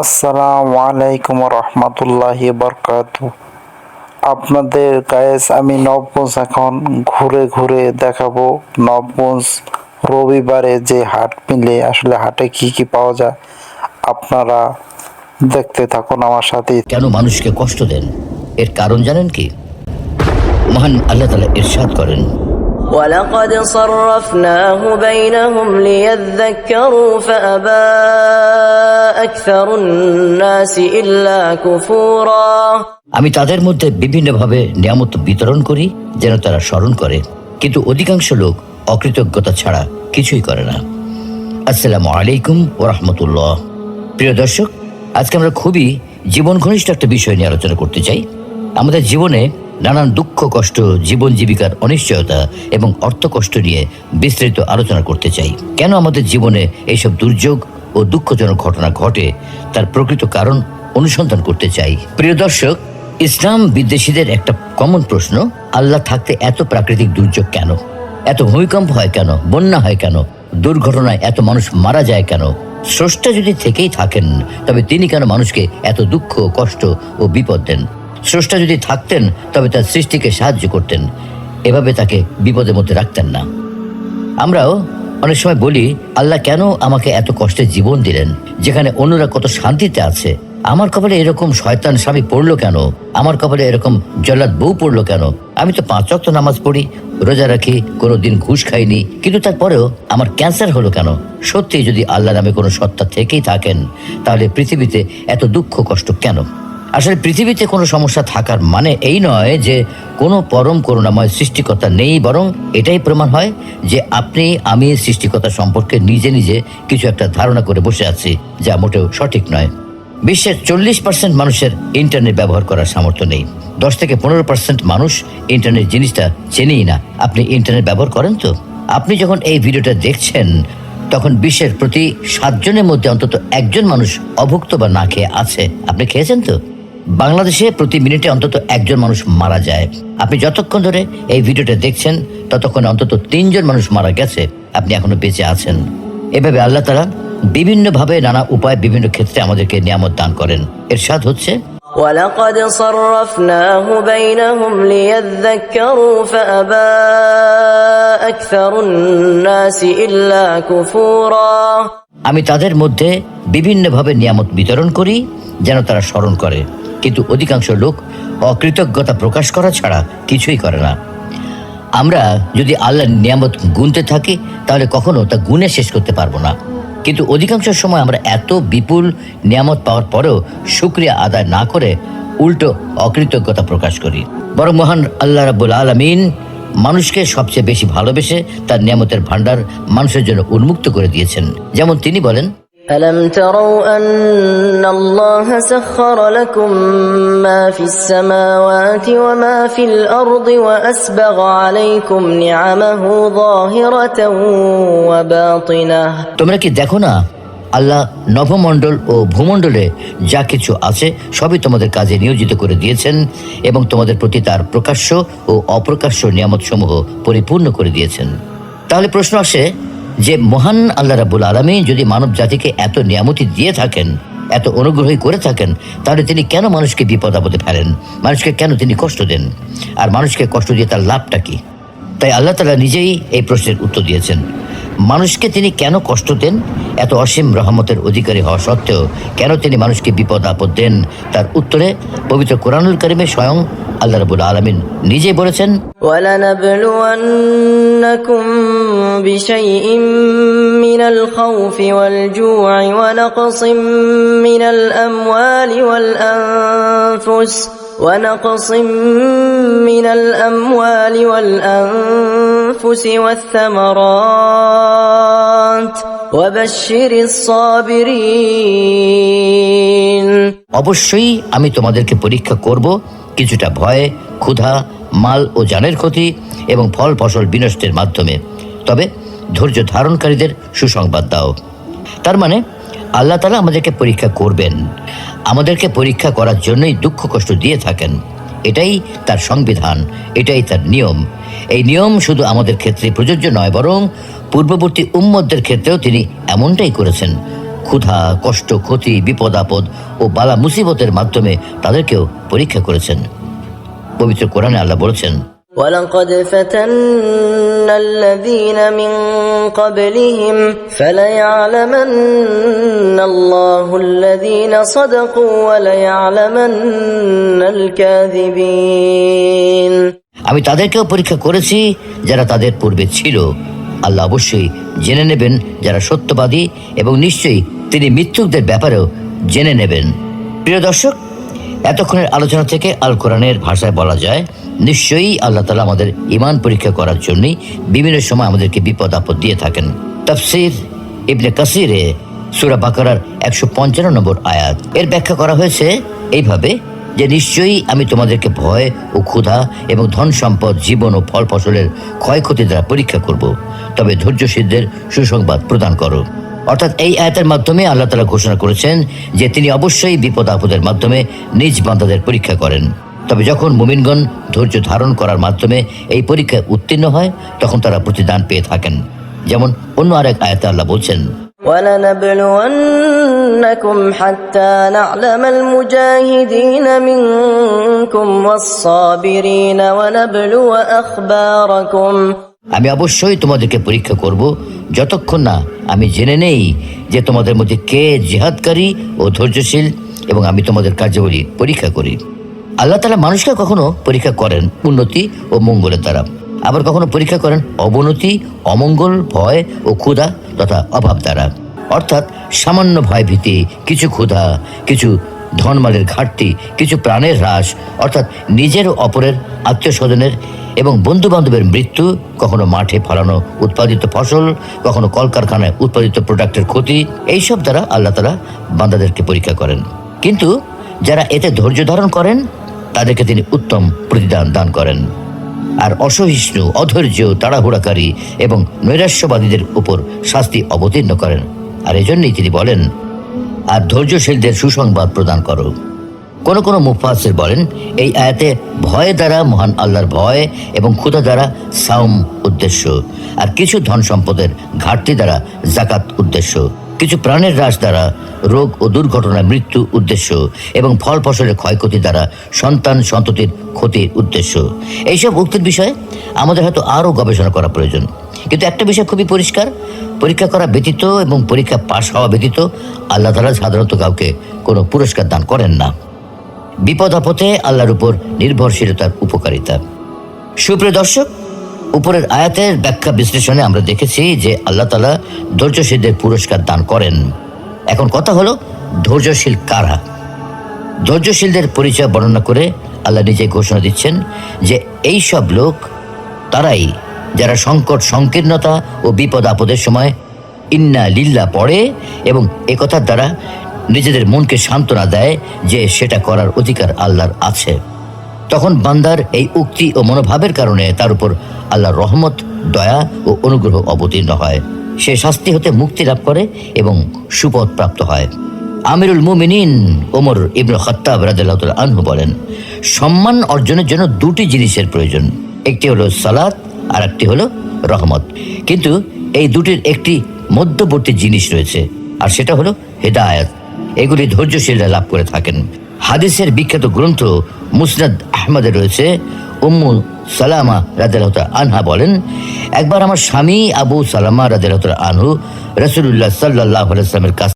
আসসালামু আলাইকুম রহমতুল্লাহি বরকাত আপনাদের গায়েস, আমি নবগঞ্জ এখন ঘুরে ঘুরে দেখাবো নবগঞ্জ রবিবারে যে হাট মিলে, আসলে হাটে কি কি পাওয়া যায়, আপনারা দেখতে থাকুন আমার সাথে। কেন মানুষকে কষ্ট দেন? এর কারণ জানেন কি? মহান আল্লাহ তালা ইরশাদ করেন। ولقد صرفناه بينهم ليذكروا فأبى أكثر الناس إلا كفورا আমি তাদের মধ্যে বিভিন্নভাবে নিয়ামত বিতরণ করি যেন তারা স্মরণ করে কিন্তু অধিকাংশ লোক অকৃতজ্ঞতা ছাড়া কিছুই করে না আসসালামু আলাইকুম ও রহমতুল্লাহ প্রিয় দর্শক আজকে আমরা খুবই জীবন ঘনিষ্ঠ একটা বিষয় নিয়ে আলোচনা করতে চাই আমাদের জীবনে নানান দুঃখ, কষ্ট, জীবন জীবিকার অনিশ্চয়তা এবং অর্থ কষ্ট নিয়ে বিস্তারিত আলোচনা করতে চাই। কেন আমাদের জীবনে এইসব দুর্যোগ ও দুঃখজনক ঘটনা ঘটে তার প্রকৃত কারণ অনুসন্ধান করতে চাই। প্রিয় দর্শক, ইসলাম বিদ্বেষীদের একটা কমন প্রশ্ন, আল্লাহ থাকতে এত প্রাকৃতিক দুর্যোগ কেন? এত ভূমিকম্প হয় কেন? বন্যা হয় কেন? দুর্ঘটনায় এত মানুষ মারা যায় কেন? স্রষ্টা যদি থেকেই থাকেন, তবে তিনি কেন মানুষকে এত দুঃখ, কষ্ট ও বিপদ দেন? স্রষ্টা যদি থাকতেন, তবে তার সৃষ্টিকে সাহায্য করতেন। এভাবে তাকে বিপদের মধ্যে রাখতেন না। আমরাও অনেক সময় বলি, আল্লাহ কেন আমাকে এত কষ্টে জীবন দিলেন? যেখানে অন্যরা কত শান্তিতে আছে। আমার কপালে এরকম শয়তান স্বামী পড়ল কেন? আমার কপালে এরকম জল্লাদ বউ পড়ল কেন? আমি তো পাঁচ রক্ত নামাজ পড়ি, রোজা রাখি কোনো দিন ঘুষ খাইনি। কিন্তু তারপরেও আমার ক্যান্সার হলো কেন? সত্যি যদি আল্লাহ নামে কোনো সত্তা থেকেই থাকেন, তাহলে পৃথিবীতে এত দুঃখ কষ্ট কেন? আসলে পৃথিবীতে কোনো সমস্যা থাকার মানে এই নয় যে কোনো পরম করুণাময় সৃষ্টিকর্তা নেই, বরং এটাই প্রমাণ হয় যে আপনি, আমি সৃষ্টিকর্তা সম্পর্কে নিজে নিজে কিছু একটা ধারণা করে বসে আছি, যা মোটেও সঠিক নয়। বিশ্বের চল্লিশ পার্সেন্ট মানুষের ইন্টারনেট ব্যবহার করার সামর্থ্য নেই। দশ থেকে পনেরো পার্সেন্ট মানুষ ইন্টারনেট জিনিসটা চেনেই না। আপনি ইন্টারনেট ব্যবহার করেন তো? আপনি যখন এই ভিডিওটা দেখছেন, তখন বিশ্বের প্রতি সাতজনের মধ্যে অন্তত একজন মানুষ অভুক্ত বা না খেয়ে আছে। আপনি খেয়েছেন তো? বাংলাদেশে প্রতি মিনিটে অন্তত একজন মানুষ মারা যায় আপনি যতক্ষণ ধরে এই ভিডিওটা দেখছেন ততক্ষণ অন্তত তিনজন মানুষ মারা গেছে আপনি এখনো বেঁচে আছেন এভাবে আল্লাহ তারা বিভিন্নভাবে নানা উপায় বিভিন্ন ক্ষেত্রে আমাদেরকে নিয়ামত দান করেন এর স্বাদ হচ্ছে ولقد صرفناه بينهم ليذكروا فأبى أكثر الناس إلا كفورا আমি তাদের মধ্যে বিভিন্নভাবে নিয়ামত বিতরণ করি যেন তারা স্মরণ করে কিন্তু অধিকাংশ লোক অকৃতজ্ঞতা প্রকাশ করা ছাড়া কিছুই করে না। আমরা যদি আল্লাহর নিয়ামত গুনতে থাকি, তাহলে কখনো তা গুনে শেষ করতে পারব না। কিন্তু অধিকাংশ সময় আমরা এত বিপুল নিয়ামত পাওয়ার পরেও শুক্রিয়া আদায় না করে উল্টো অকৃতজ্ঞতা প্রকাশ করি। বরং মহান আল্লাহ রাব্বুল আলমিন মানুষকে সবচেয়ে বেশি ভালোবেসে তার নিয়ামতের ভান্ডার মানুষের জন্য উন্মুক্ত করে দিয়েছেন। যেমন তিনি বলেন ألم تروا أن الله سخر لكم ما في السماوات وما في الأرض وأسبغ عليكم نعمه ظاهرة وباطنة তোমরা কি দেখো না আল্লাহ নভমণ্ডল ও ভূমণ্ডলে যা কিছু আছে সবই তোমাদের কাজে নিয়োজিত করে দিয়েছেন এবং তোমাদের প্রতি তার প্রকাশ্য ও অপ্রকাশ্য নিয়ামত সমূহ পরিপূর্ণ করে দিয়েছেন তাহলে প্রশ্ন আসে যে মহান আল্লাহ রাবুল আলমী যদি মানব জাতিকে এত নিয়ামতি দিয়ে থাকেন, এত অনুগ্রহী করে থাকেন, তাহলে তিনি কেন মানুষকে বিপদ আপদে ফেলেন? মানুষকে কেন তিনি কষ্ট দেন? আর মানুষকে কষ্ট দিয়ে তার লাভটা কি? তাই আল্লাহ তালা নিজেই এই প্রশ্নের উত্তর দিয়েছেন। মানুষকে তিনি কেন কষ্ট দেন? এত অসীম রহমতের অধিকারী হওয়া সত্ত্বেও কেন তিনি মানুষকে বিপদ আপদ দেন? তার উত্তরে পবিত্র কোরআনুল করিমে স্বয়ং আল্লাহ রবুল আলমিন নিজেই বলেছেন ولنبلونكم بشيء من الخوف والجوع ونقص من الأموال والأنفس ونقص من الأموال والأنفس والثمرات وبشر الصابرين অবশ্যই আমি তোমাদেরকে পরীক্ষা করব কিছুটা ভয়ে, ক্ষুধা, মাল ও জানের ক্ষতি এবং ফল ফসল বিনষ্টের মাধ্যমে। তবে ধৈর্য ধারণকারীদের সুসংবাদ দাও। তার মানে আল্লাহ তালা আমাদেরকে পরীক্ষা করবেন। আমাদেরকে পরীক্ষা করার জন্যই দুঃখ কষ্ট দিয়ে থাকেন। এটাই তার সংবিধান, এটাই তার নিয়ম। এই নিয়ম শুধু আমাদের ক্ষেত্রে প্রযোজ্য নয়, বরং পূর্ববর্তী উম্মতদের ক্ষেত্রেও তিনি এমনটাই করেছেন। ক্ষুধা কষ্ট ক্ষতি বিপদ আপদ ও বালা মুসিবতের মাধ্যমে তাদেরকেও পরীক্ষা করেছেন পবিত্র কোরআনে আল্লাহ বলেছেন ولقد فتنا الذين من قبلهم فليعلمن الله الذين صدقوا وليعلمن الكاذبين আমি তাদেরকেও পরীক্ষা করেছি যারা তাদের পূর্বে ছিল আল্লাহ অবশ্যই জেনে নেবেন যারা সত্যবাদী এবং নিশ্চয়ই তিনি মৃত্যুকদের ব্যাপারেও জেনে নেবেন। প্রিয় দর্শক, এতক্ষণের আলোচনা থেকে আল কোরআনের ভাষায় বলা যায়, নিশ্চয়ই আল্লাহ তালা আমাদের ইমান পরীক্ষা করার জন্যই বিভিন্ন সময় আমাদেরকে বিপদ আপদ দিয়ে থাকেন। তফসির ইবনে কাসিরে সুরা বাকারার একশো পঞ্চান্ন নম্বর আয়াত। এর ব্যাখ্যা করা হয়েছে এইভাবে যে নিশ্চয়ই আমি তোমাদেরকে ভয় ও ক্ষুধা এবং ধন সম্পদ, জীবন ও ফল ফসলের ক্ষয়ক্ষতি দ্বারা পরীক্ষা করব। তবে ধৈর্যশীলদের সুসংবাদ প্রদান করো। অর্থাৎ এই আয়াতের মাধ্যমে আল্লাহ তালা ঘোষণা করেছেন যে তিনি অবশ্যই বিপদ আপদের মাধ্যমে নিজ বান্দাদের পরীক্ষা করেন। তবে যখন মুমিনগণ ধৈর্য ধারণ করার মাধ্যমে এই পরীক্ষায় উত্তীর্ণ হয়, তখন তারা প্রতিদান পেয়ে থাকেন। যেমন অন্য আরেক আয়াতে আল্লাহ বলছেন ولنبلونكم حتى نعلم المجاهدين منكم والصابرين ونبلو أخباركم আমি অবশ্যই তোমাদেরকে পরীক্ষা করব যতক্ষণ না আমি জেনে নেই যে তোমাদের মধ্যে কে জিহাদকারী ও ধৈর্যশীল এবং আমি তোমাদের কার্যাবলী পরীক্ষা করি আল্লাহ তালা মানুষকে কখনো পরীক্ষা করেন উন্নতি ও মঙ্গলের দ্বারা আবার কখনো পরীক্ষা করেন অবনতি, অমঙ্গল, ভয় ও ক্ষুধা তথা অভাব দ্বারা। অর্থাৎ সামান্য ভয় ভীতি কিছু ক্ষুধা, কিছু ধনমালের ঘাটতি, কিছু প্রাণের হ্রাস, অর্থাৎ নিজের অপরের আত্মীয় স্বজনের এবং বন্ধু বান্ধবের মৃত্যু, কখনো মাঠে ফলানো উৎপাদিত ফসল, কখনো কলকারখানায় উৎপাদিত প্রোডাক্টের ক্ষতি, এইসব দ্বারা আল্লাহ তালা বান্দাদেরকে পরীক্ষা করেন। কিন্তু যারা এতে ধৈর্য ধারণ করেন, তাদেরকে তিনি উত্তম প্রতিদান দান করেন। আর অসহিষ্ণু, অধৈর্য, তাড়াহুড়াকারী এবং নৈরাশ্যবাদীদের উপর শাস্তি অবতীর্ণ করেন। আর এজন্যই তিনি বলেন, আর ধৈর্যশীলদের সুসংবাদ প্রদান করো। কোন কোনো মুফাসির বলেন, এই আয়াতে ভয় দ্বারা মহান আল্লাহর ভয় এবং ক্ষুধা দ্বারা সাউম উদ্দেশ্য, আর কিছু ধন সম্পদের ঘাটতি দ্বারা জাকাত উদ্দেশ্য। কিছু প্রাণের হ্রাস দ্বারা রোগ ও দুর্ঘটনায় মৃত্যু উদ্দেশ্য এবং ফল ফসলের ক্ষয়ক্ষতি দ্বারা সন্তান সন্ততির ক্ষতির উদ্দেশ্য। এইসব উক্তির বিষয়ে আমাদের হয়তো আরও গবেষণা করা প্রয়োজন। কিন্তু একটা বিষয় খুবই পরিষ্কার, পরীক্ষা করা ব্যতীত এবং পরীক্ষা পাশ হওয়া ব্যতীত আল্লাহ তালা সাধারণত কাউকে কোনো পুরস্কার দান করেন না। বিপদ আপদে আল্লাহর উপর নির্ভরশীলতার উপকারিতা। সুপ্রিয় দর্শক উপরের আয়াতের ব্যাখ্যা বিশ্লেষণে আমরা দেখেছি যে আল্লাহ তালা ধৈর্যশীলদের পুরস্কার দান করেন। এখন কথা হলো, ধৈর্যশীল কারা? ধৈর্যশীলদের পরিচয় বর্ণনা করে আল্লাহ নিজে ঘোষণা দিচ্ছেন যে এই সব লোক, তারাই যারা সংকট, সংকীর্ণতা ও বিপদ আপদের সময় ইন্না লিল্লা পড়ে এবং একথার দ্বারা নিজেদের মনকে সান্ত্বনা দেয় যে সেটা করার অধিকার আল্লাহর আছে। তখন বান্দার এই উক্তি ও মনোভাবের কারণে তার উপর আল্লাহর রহমত, দয়া ও অনুগ্রহ অবতীর্ণ হয়। সে শাস্তি হতে মুক্তি লাভ করে এবং সুপথ প্রাপ্ত হয়। আমিরুল মুমিনিন ওমর ইবনু খত্তাব তাআলা আনহু বলেন, সম্মান অর্জনের জন্য দুটি জিনিসের প্রয়োজন। একটি হলো সালাত আর একটি হলো রহমত। কিন্তু এই দুটির একটি মধ্যবর্তী জিনিস রয়েছে, আর সেটা হলো হেদায়াত। এগুলি ধৈর্যশীলরা লাভ করে থাকেন। হাদিসের বিখ্যাত গ্রন্থ মুসনাদ আহমদে রয়েছে। উম্মু সালামা রাদিয়াল্লাহু আনহা বলেন, একবার আমার স্বামী আবু সালামা রাজা তাআলা আনহু রসুল্লাহ সাল্লাহ আলাইসলামের কাছ